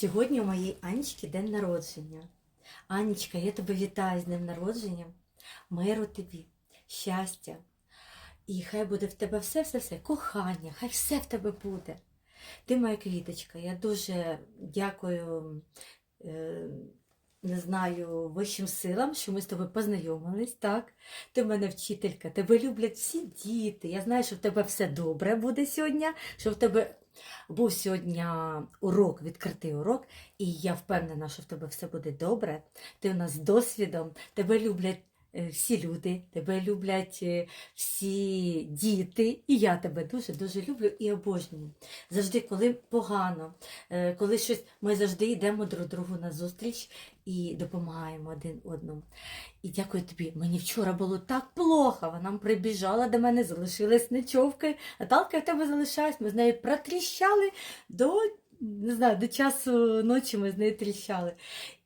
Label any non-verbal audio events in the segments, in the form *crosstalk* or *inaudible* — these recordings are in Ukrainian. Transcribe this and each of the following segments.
Сьогодні у моєї Анечки день народження. Анечка, я тебе вітаю з днем народження. Миру тобі, щастя. І хай буде в тебе все-все-все, кохання, хай все в тебе буде. Ти моя квіточка. Я дуже дякую, е, не знаю, вищим силам, що ми з тобою познайомились, так? Ти в мене вчителька, тебе люблять всі діти. Я знаю, що в тебе все добре буде сьогодні, що в тебе був сьогодні урок, відкритий урок, і я впевнена, що в тебе все буде добре. Ти у нас з досвідом, тебе люблять всі люди, тебе люблять е, всі діти, і я тебе дуже-дуже люблю і обожнюю. Завжди, коли погано, е, коли щось, ми завжди йдемо друг другу на зустріч і допомагаємо один одному. І дякую тобі. Мені вчора було так плохо. Вона прибіжала до мене, залишилась ночовки. Наталка в тебе залишалась. Ми з нею протріщали до. Не знаю, до часу ночі ми з нею тріщали.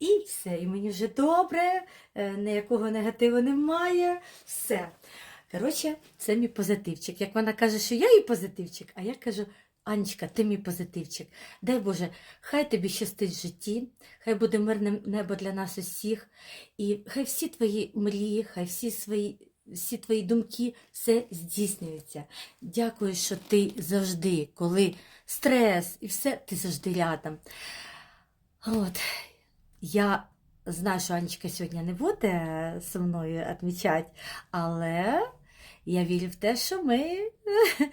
І все, і мені вже добре, е, ніякого негативу немає. Все. Коротше, це мій позитивчик. Як вона каже, що я їй позитивчик, а я кажу, Анечка, ти мій позитивчик. Дай Боже, хай тобі щастить в житті, хай буде мирне небо для нас усіх, і хай всі твої мрії, хай всі свої. Всі твої думки все здійснюється. Дякую, що ти завжди, коли стрес і все, ти завжди рядом. От. Я знаю, що Анечка сьогодні не буде зі мною відмічати, але я вірю в те, що ми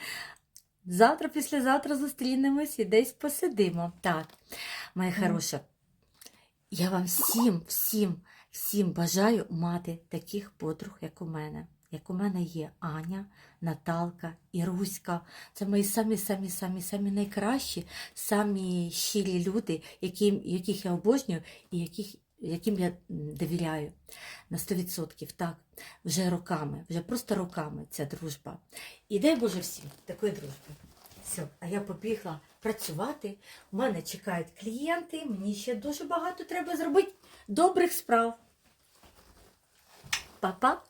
*laughs* завтра, післязавтра зустрінемось і десь посидимо. Так, моя хороша, я вам всім, всім, всім бажаю мати таких подруг, як у мене. Як у мене є Аня, Наталка і Руська. Це мої самі, самі, самі, самі найкращі, самі щирі люди, яким, яких я обожнюю і яких, яким я довіряю на 100%. Так, вже роками, вже просто роками ця дружба. І дай Боже всім такої дружби. Все, а я побігла працювати. У мене чекають клієнти, мені ще дуже багато треба зробити добрих справ. Па-па!